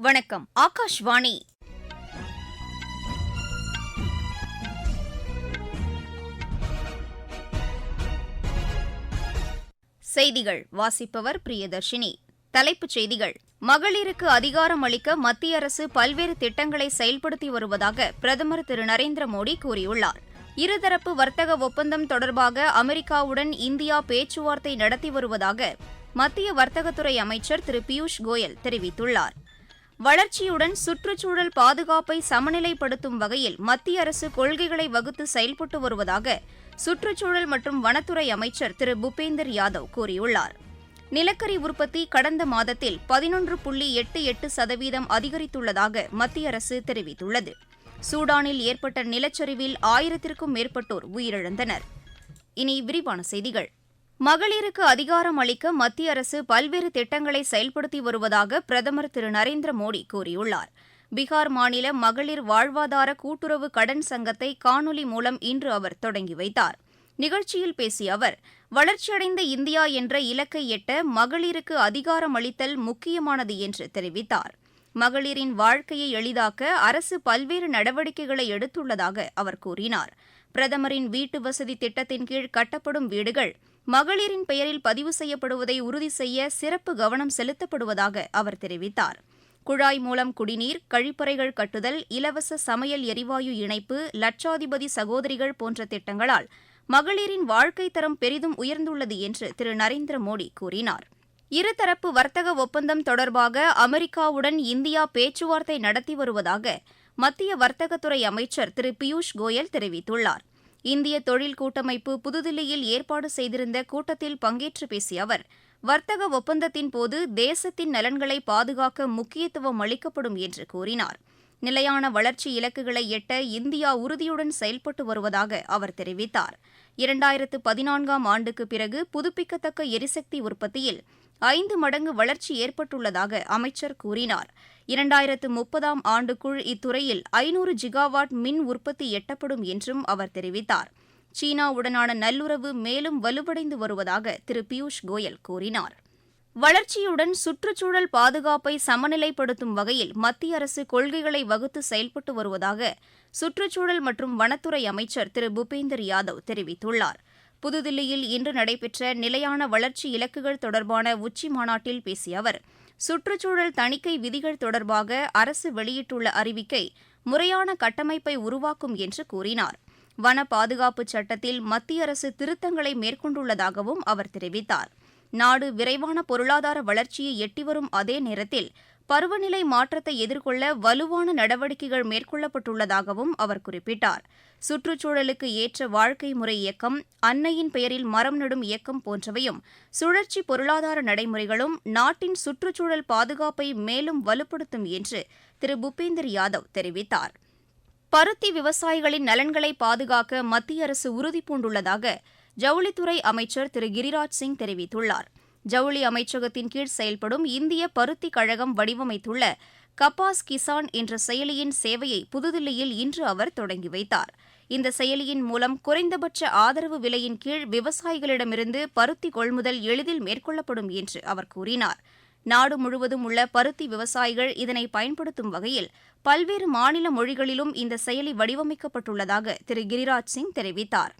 வணக்கம் ஆகாஷ்வாணி. செய்திகள் வாசிப்பவர் பிரியதர்ஷினி. தலைப்புச் செய்திகள் மகளிருக்கு அதிகாரம் அளிக்க மத்திய அரசு பல்வேறு திட்டங்களை செயல்படுத்தி வருவதாக பிரதமர் திரு நரேந்திர மோடி கூறியுள்ளார். இருதரப்பு வர்த்தக ஒப்பந்தம் தொடர்பாக அமெரிக்காவுடன் இந்தியா பேச்சுவார்த்தை நடத்தி வருவதாக மத்திய வர்த்தகத்துறை அமைச்சர் திரு பியூஷ் கோயல் தெரிவித்துள்ளார். வளர்ச்சியுடன் சுற்றுச்சூழல் பாதுகாப்பை சமநிலைப்படுத்தும் வகையில் மத்திய அரசு கொள்கைகளை வகுத்து செயல்பட்டு வருவதாக சுற்றுச்சூழல் மற்றும் வனத்துறை அமைச்சர் திரு பூபேந்தர் யாதவ் கூறியுள்ளார். நிலக்கரி உற்பத்தி கடந்த மாதத்தில் பதினொன்று புள்ளி எட்டு எட்டு சதவீதம் அதிகரித்துள்ளதாக மத்திய அரசு தெரிவித்துள்ளது. சூடானில் ஏற்பட்ட நிலச்சரிவில் ஆயிரத்திற்கும் மேற்பட்டோர் உயிரிழந்தனர். இனி விரிவான செய்திகள். மகளிருக்கு அதிகாரம் அளிக்க மத்திய அரசு பல்வேறு திட்டங்களை செயல்படுத்தி வருவதாக பிரதமர் திரு நரேந்திர மோடி கூறியுள்ளார். பீகார் மாநில மகளிர் வாழ்வாதார கூட்டுறவு கடன் சங்கத்தை காணொலி மூலம் இன்று அவர் தொடங்கி வைத்தார். நிகழ்ச்சியில் பேசிய அவர் வளர்ச்சியடைந்த இந்தியா என்ற இலக்கை எட்ட மகளிருக்கு அதிகாரம் அளித்தல் முக்கியமானது என்று தெரிவித்தார். மகளிரின் வாழ்க்கையை எளிதாக்க அரசு பல்வேறு நடவடிக்கைகளை எடுத்துள்ளதாக அவர் கூறினார். பிரதமரின் வீட்டு வசதி திட்டத்தின் கீழ் கட்டப்படும் வீடுகள் மகளிரின் பெயரில் பதிவு செய்யப்படுவதை உறுதி செய்ய சிறப்பு கவனம் செலுத்தப்படுவதாக அவர் தெரிவித்தார். குழாய் மூலம் குடிநீர் கழிப்பறைகள் கட்டுதல் இலவச சமையல் எரிவாயு இணைப்பு லட்சாதிபதி சகோதரிகள் போன்ற திட்டங்களால் மகளிரின் வாழ்க்கை தரம் பெரிதும் உயர்ந்துள்ளது என்று திரு. நரேந்திர மோடி கூறினார். இருதரப்பு வர்த்தக ஒப்பந்தம் தொடர்பாக அமெரிக்காவுடன் இந்தியா பேச்சுவார்த்தை நடத்தி வருவதாக மத்திய வர்த்தகத்துறை அமைச்சர் திரு. பியூஷ் கோயல் தெரிவித்துள்ளார். இந்திய தொழில் கூட்டமைப்பு புதுதில்லியில் ஏற்பாடு செய்திருந்த கூட்டத்தில் பங்கேற்று பேசிய அவர் வர்த்தக ஒப்பந்தத்தின் போது தேசத்தின் நலன்களை பாதுகாக்க முக்கியத்துவம் அளிக்கப்படும் என்று கூறினார். நிலையான வளர்ச்சி இலக்குகளை எட்ட இந்தியா உறுதியுடன் செயல்பட்டு வருவதாக அவர் தெரிவித்தார். இரண்டாயிரத்து பதினான்காம் ஆண்டுக்கு பிறகு புதுப்பிக்கத்தக்க எரிசக்தி உற்பத்தியில் ஐந்து மடங்கு வளர்ச்சி ஏற்பட்டுள்ளதாக அமைச்சர் கூறினார். இரண்டாயிரத்து முப்பதாம் ஆண்டுக்குள் இத்துறையில் ஐநூறு ஜிகாவாட் மின் உற்பத்தி எட்டப்படும் என்றும் அவர் தெரிவித்தார். சீனாவுடனான நல்லுறவு மேலும் வலுவடைந்து வருவதாக திரு பியூஷ் கோயல் கூறினார். வளர்ச்சியுடன் சுற்றுச்சூழல் பாதுகாப்பை சமநிலைப்படுத்தும் வகையில் மத்திய அரசு கொள்கைகளை வகுத்து செயல்பட்டு வருவதாக சுற்றுச்சூழல் மற்றும் வனத்துறை அமைச்சர் திரு பூபேந்தர் யாதவ் தெரிவித்துள்ளார். புதுதில்லியில் இன்று நடைபெற்ற நிலையான வளர்ச்சி இலக்குகள் தொடர்பான உச்சி மாநாட்டில் பேசிய அவர் சுற்றுச்சூழல் தணிக்கை விதிகள் தொடர்பாக அரசு வெளியிட்டுள்ள அறிவிக்கை முறையான கட்டமைப்பை உருவாக்கும் என்று கூறினார். வன பாதுகாப்பு சட்டத்தில் மத்திய அரசு திருத்தங்களை மேற்கொண்டுள்ளதாகவும் அவர் தெரிவித்தார். நாடு விரைவான பொருளாதார வளர்ச்சியை எட்டி வரும் அதே நேரத்தில் பருவநிலை மாற்றத்தை எதிர்கொள்ள வலுவான நடவடிக்கைகள் மேற்கொள்ளப்பட்டுள்ளதாகவும் அவர் குறிப்பிட்டார். சுற்றுச்சூழலுக்கு ஏற்ற வாழ்க்கை முறை இயக்கம் அன்னையின் பெயரில் மரம் நடும் இயக்கம் போன்றவையும் சுழற்சி பொருளாதார நடைமுறைகளும் நாட்டின் சுற்றுச்சூழல் பாதுகாப்பை மேலும் வலுப்படுத்தும் என்று திரு. பூபேந்தர் யாதவ் தெரிவித்தார். பருத்தி விவசாயிகளின் நலன்களை பாதுகாக்க மத்திய அரசு உறுதிபூண்டுள்ளதாக ஜவுளித்துறை அமைச்சர் திரு. கிரிராஜ் சிங் தெரிவித்துள்ளார். ஜவுளி அமைச்சகத்தின் கீழ் செயல்படும் இந்திய பருத்தி கழகம் வடிவமைத்துள்ள கபாஸ் கிசான் என்ற செயலியின் சேவையை புதுதில்லியில் இன்று அவர் தொடங்கி வைத்தார். இந்த செயலியின் மூலம் குறைந்தபட்ச ஆதரவு விலையின் கீழ் விவசாயிகளிடமிருந்து பருத்தி கொள்முதல் எளிதில் மேற்கொள்ளப்படும் என்று அவர் கூறினார். நாடு முழுவதும் உள்ள பருத்தி விவசாயிகள் இதனை பயன்படுத்தும் வகையில் பல்வேறு மாநில மொழிகளிலும் இந்த செயலி வடிவமைக்கப்பட்டுள்ளதாக திரு கிரிராஜ் சிங் தெரிவித்தார்.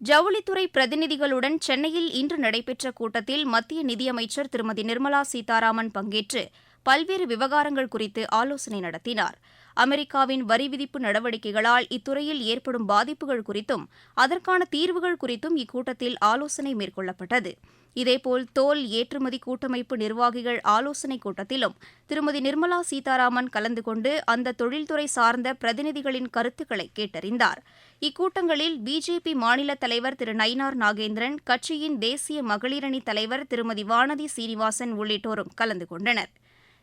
ஜவுளித்துறை பிரதிநிதிகளுடன் சென்னையில் இன்று நடைபெற்ற கூட்டத்தில் மத்திய நிதியமைச்சர் திருமதி நிர்மலா சீதாராமன் பங்கேற்று பல்வேறு விவகாரங்கள் குறித்து ஆலோசனை நடத்தினார். அமெரிக்காவின் வரி விதிப்பு நடவடிக்கைகளால் இத்துறையில் ஏற்படும் பாதிப்புகள் குறித்தும் அதற்கான தீர்வுகள் குறித்தும் இக்கூட்டத்தில் ஆலோசனை மேற்கொள்ளப்பட்டது. இதேபோல் தோல் ஏற்றுமதி கூட்டமைப்பு நிர்வாகிகள் ஆலோசனைக் கூட்டத்திலும் திருமதி நிர்மலா சீதாராமன் கலந்து கொண்டு அந்த தொழில்துறை சார்ந்த பிரதிநிதிகளின் கருத்துக்களை கேட்டறிந்தார். இக்கூட்டங்களில் பிஜேபி மாநில தலைவர் திரு நயினார் நாகேந்திரன் கட்சியின் தேசிய மகளிரணி தலைவர் திருமதி வானதி சீனிவாசன் உள்ளிட்டோரும் கலந்து கொண்டனர்.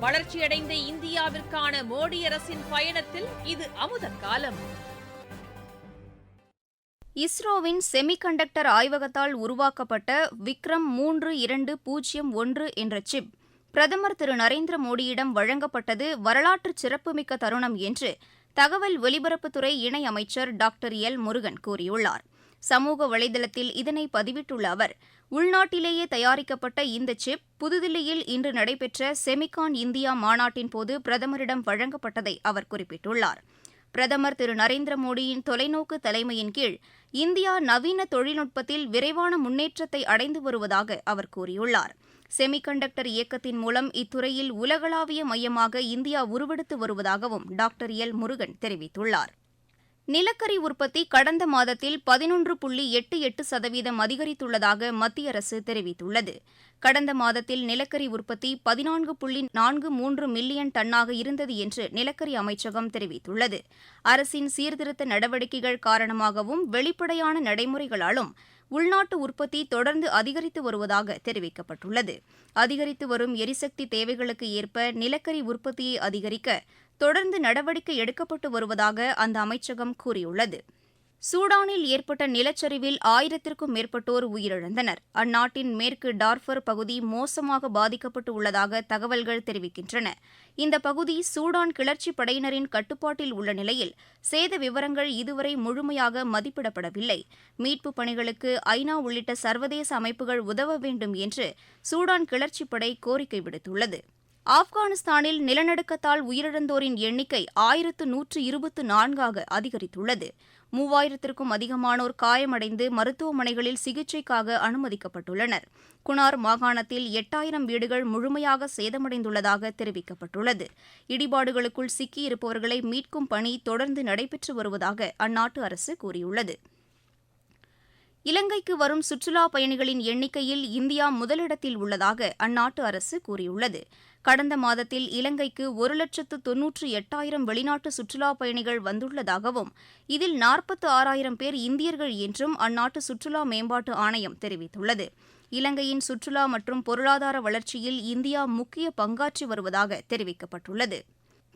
வளர்ச்சியடைந்த இந்தியாவிற்கான மோடி அரசின் பயணத்தில் இது அமுத காலம். இஸ்ரோவின் செமிகண்டக்டர் ஆய்வகத்தால் உருவாக்கப்பட்ட விக்ரம் மூன்று இரண்டு பூஜ்ஜியம் ஒன்று என்ற சிப் பிரதமர் திரு நரேந்திர மோடியிடம் வழங்கப்பட்டது வரலாற்று சிறப்புமிக்க தருணம் என்று தகவல் ஒலிபரப்புத்துறை இணையமைச்சர் டாக்டர் எல் முருகன் கூறியுள்ளார். சமூக வலைதளத்தில் இதனை பதிவிட்டுள்ள அவர் உள்நாட்டிலேயே தயாரிக்கப்பட்ட இந்த சிப் புதுதில்லியில் இன்று நடைபெற்ற செமிகான் இந்தியா மாநாட்டின் போது பிரதமரிடம் வழங்கப்பட்டதை அவர் குறிப்பிட்டுள்ளார். பிரதமர் திரு. நரேந்திர மோடியின் தொலைநோக்கு தலைமையின் கீழ் இந்தியா நவீன தொழில்நுட்பத்தில் விரைவான முன்னேற்றத்தை அடைந்து வருவதாக அவர் கூறியுள்ளார். செமிகண்டக்டர் இயக்கத்தின் மூலம் இத்துறையில் உலகளாவிய மையமாக இந்தியா உருவெடுத்து வருவதாகவும் டாக்டர் எல். முருகன் தெரிவித்துள்ளார். நிலக்கரி உற்பத்தி கடந்த மாதத்தில் பதினொன்று புள்ளி எட்டு எட்டு சதவீதம் அதிகரித்துள்ளதாக மத்திய அரசு தெரிவித்துள்ளது. கடந்த மாதத்தில் நிலக்கரி உற்பத்தி பதினான்கு புள்ளி நான்கு மூன்று மில்லியன் டன்னாக இருந்தது என்று நிலக்கரி அமைச்சகம் தெரிவித்துள்ளது. அரசின் சீர்திருத்த நடவடிக்கைகள் காரணமாகவும் வெளிப்படையான நடைமுறைகளாலும் உள்நாட்டு உற்பத்தி தொடர்ந்து அதிகரித்து வருவதாக தெரிவிக்கப்பட்டுள்ளது. அதிகரித்து வரும் எரிசக்தி தேவைகளுக்கு ஏற்ப நிலக்கரி உற்பத்தியை அதிகரிக்க தொடர்ந்து நடவடிக்கை எடுக்கப்பட்டு வருவதாக அந்த அமைச்சகம் கூறியுள்ளது. சூடானில் ஏற்பட்ட நிலச்சரிவில் ஆயிரத்திற்கும் மேற்பட்டோர் உயிரிழந்தனர். அந்நாட்டின் மேற்கு டார்ஃபர் பகுதி மோசமாக பாதிக்கப்பட்டு உள்ளதாக தகவல்கள் தெரிவிக்கின்றன. இந்த பகுதி சூடான் கிளர்ச்சி படையினரின் கட்டுப்பாட்டில் உள்ள நிலையில் சேத விவரங்கள் இதுவரை முழுமையாக மதிப்பிடப்படவில்லை. மீட்புப் பணிகளுக்கு ஐநா உள்ளிட்ட சர்வதேச அமைப்புகள் உதவ வேண்டும் என்று சூடான் கிளர்ச்சிப் படை கோரிக்கை விடுத்துள்ளது. ஆப்கானிஸ்தானில் நிலநடுக்கத்தால் உயிரிழந்தோரின் எண்ணிக்கை ஆயிரத்து நூற்று இருபத்து நான்காக அதிகரித்துள்ளது. மூவாயிரத்திற்கும் அதிகமானோர் காயமடைந்து மருத்துவமனைகளில் சிகிச்சைக்காக அனுமதிக்கப்பட்டுள்ளனர். குனார் மாகாணத்தில் எட்டாயிரம் வீடுகள் முழுமையாக சேதமடைந்துள்ளதாக தெரிவிக்கப்பட்டுள்ளது. இடிபாடுகளுக்குள் சிக்கியிருப்பவர்களை மீட்கும் பணி தொடர்ந்து நடைபெற்று வருவதாக அந்நாட்டு அரசு கூறியுள்ளது. இலங்கைக்கு வரும் சுற்றுலாப் பயணிகளின் எண்ணிக்கையில் இந்தியா முதலிடத்தில் உள்ளதாக அந்நாட்டு அரசு கூறியுள்ளது. கடந்த மாதத்தில் இலங்கைக்கு ஒரு லட்சத்து தொன்னூற்று எட்டாயிரம் வெளிநாட்டு சுற்றுலாப் பயணிகள் வந்துள்ளதாகவும் இதில் நாற்பத்து ஆறாயிரம் பேர் இந்தியர்கள் என்றும் அந்நாட்டு சுற்றுலா மேம்பாட்டு ஆணையம் தெரிவித்துள்ளது. இலங்கையின் சுற்றுலா மற்றும் பொருளாதார வளர்ச்சியில் இந்தியா முக்கிய பங்காற்றி வருவதாக தெரிவிக்கப்பட்டுள்ளது.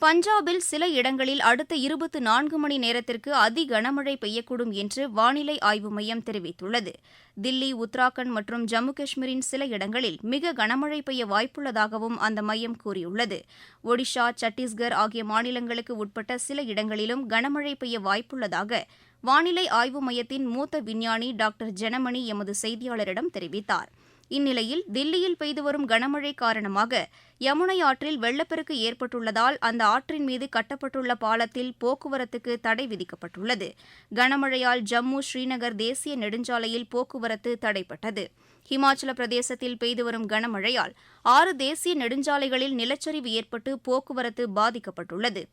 பஞ்சாபில் சில இடங்களில் அடுத்த இருபத்து நான்கு மணி நேரத்திற்கு அதி கனமழை பெய்யக்கூடும் என்று வானிலை ஆய்வு மையம் தெரிவித்துள்ளது. தில்லி உத்தராகண்ட் மற்றும் ஜம்மு காஷ்மீரின் சில இடங்களில் மிக கனமழை பெய்ய வாய்ப்புள்ளதாகவும் அந்த மையம் கூறியுள்ளது. ஒடிஷா சத்தீஸ்கர் ஆகிய மாநிலங்களுக்கு உட்பட்ட சில இடங்களிலும் கனமழை பெய்ய வாய்ப்புள்ளதாக வானிலை ஆய்வு மையத்தின் மூத்த விஞ்ஞானி டாக்டர் ஜனமணி எமது செய்தியாளரிடம் தெரிவித்தார். இந்நிலையில் தில்லியில் பெய்து வரும் கனமழை காரணமாக யமுனை ஆற்றில் வெள்ளப்பெருக்கு ஏற்பட்டுள்ளதால் அந்த ஆற்றின் மீது கட்டப்பட்டுள்ள பாலத்தில் போக்குவரத்துக்கு தடை விதிக்கப்பட்டுள்ளது. கனமழையால் ஜம்மு ஸ்ரீநகர் தேசிய நெடுஞ்சாலையில் போக்குவரத்து தடைப்பட்டது. ஹிமாச்சல பிரதேசத்தில் பெய்து வரும் கனமழையால் ஆறு தேசிய நெடுஞ்சாலைகளில் நிலச்சரிவு ஏற்பட்டு போக்குவரத்து பாதிக்கப்பட்டுள்ளது.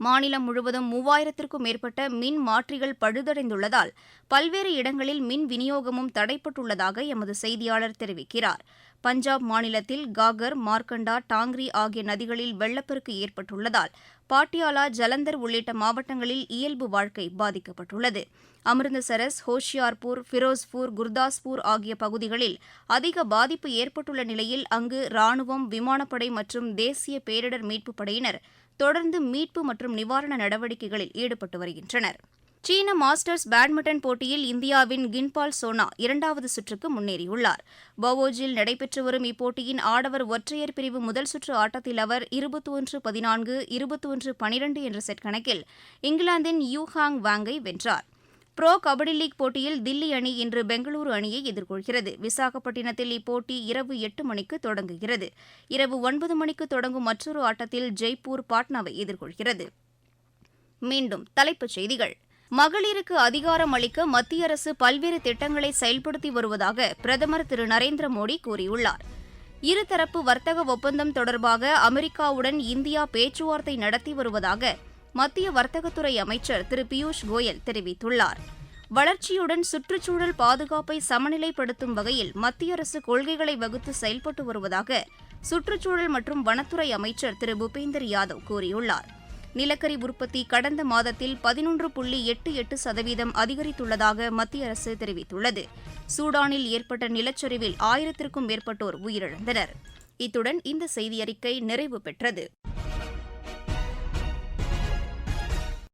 மாநிலம் முழுவதும் மூவாயிரத்திற்கும் மேற்பட்ட மின் மாற்றிகள் பழுதடைந்துள்ளதால் பல்வேறு இடங்களில் மின் விநியோகமும் தடைப்பட்டுள்ளதாக எமது செய்தியாளர் தெரிவிக்கிறார். பஞ்சாப் மாநிலத்தில் காகர் மார்க்கண்டா டாங்ரி ஆகிய நதிகளில் வெள்ளப்பெருக்கு ஏற்பட்டுள்ளதால் பாட்டியாலா ஜலந்தர் உள்ளிட்ட மாவட்டங்களில் இயல்பு வாழ்க்கை பாதிக்கப்பட்டுள்ளது. அமிர்தசரஸ் ஹோஷியார்பூர் ஃபிரோஸ்பூர் குர்தாஸ்பூர் ஆகிய பகுதிகளில் அதிக பாதிப்பு ஏற்பட்டுள்ள நிலையில் அங்கு ராணுவம் விமானப்படை மற்றும் தேசிய பேரிடர் மீட்புப் படையினர் தொடர்ந்து மீட்பு மற்றும் நிவாரண நடவடிக்கைகளில் ஈடுபட்டு வருகின்றனர். சீன மாஸ்டர்ஸ் பேட்மிண்டன் போட்டியில் இந்தியாவின் கின்பால் சோனா இரண்டாவது சுற்றுக்கு முன்னேறியுள்ளார். பவோஜில் நடைபெற்று வரும் இப்போட்டியின் ஆடவர் ஒற்றையர் பிரிவு முதல் சுற்று ஆட்டத்தில் அவர் இருபத்தி ஒன்று பதினான்கு இருபத்தி ஒன்று பனிரெண்டு என்ற செட் கணக்கில் இங்கிலாந்தின் யூ ஹாங் வாங்கை வென்றார். ப்ரோ கபடி லீக் போட்டியில் தில்லி அணி இன்று பெங்களூரு அணியை எதிர்கொள்கிறது. விசாகப்பட்டினத்தில் இப்போட்டி இரவு எட்டு மணிக்கு தொடங்குகிறது. இரவு ஒன்பது மணிக்கு தொடங்கும் மற்றொரு ஆட்டத்தில் ஜெய்ப்பூர் பாட்னாவை எதிர்கொள்கிறது. மீண்டும் தலைப்புச் செய்திகள். மகளிருக்கு அதிகாரம் அளிக்க மத்திய அரசு பல்வேறு திட்டங்களை செயல்படுத்தி வருவதாக பிரதமர் திரு நரேந்திர மோடி கூறியுள்ளார். இருதரப்பு வர்த்தக ஒப்பந்தம் தொடர்பாக அமெரிக்காவுடன் இந்தியா பேச்சுவார்த்தை நடத்தி வருவதாக மத்திய வர்த்தகத்துறை அமைச்சர் திரு பியூஷ் கோயல் தெரிவித்துள்ளார். வளர்ச்சியுடன் சுற்றுச்சூழல் பாதுகாப்பை சமநிலைப்படுத்தும் வகையில் மத்திய அரசு கொள்கைகளை வகுத்து செயல்பட்டு வருவதாக சுற்றுச்சூழல் மற்றும் வனத்துறை அமைச்சர் திரு பூபேந்தர் யாதவ் கூறியுள்ளார். நிலக்கரி உற்பத்தி கடந்த மாதத்தில் பதினொன்று புள்ளி எட்டு எட்டு சதவீதம் அதிகரித்துள்ளதாக மத்திய அரசு தெரிவித்துள்ளது. சூடானில் ஏற்பட்ட நிலச்சரிவில் ஆயிரத்திற்கும் மேற்பட்டோர் உயிரிழந்தனர். இத்துடன் இந்த செய்தியறிக்கை நிறைவு பெற்றது.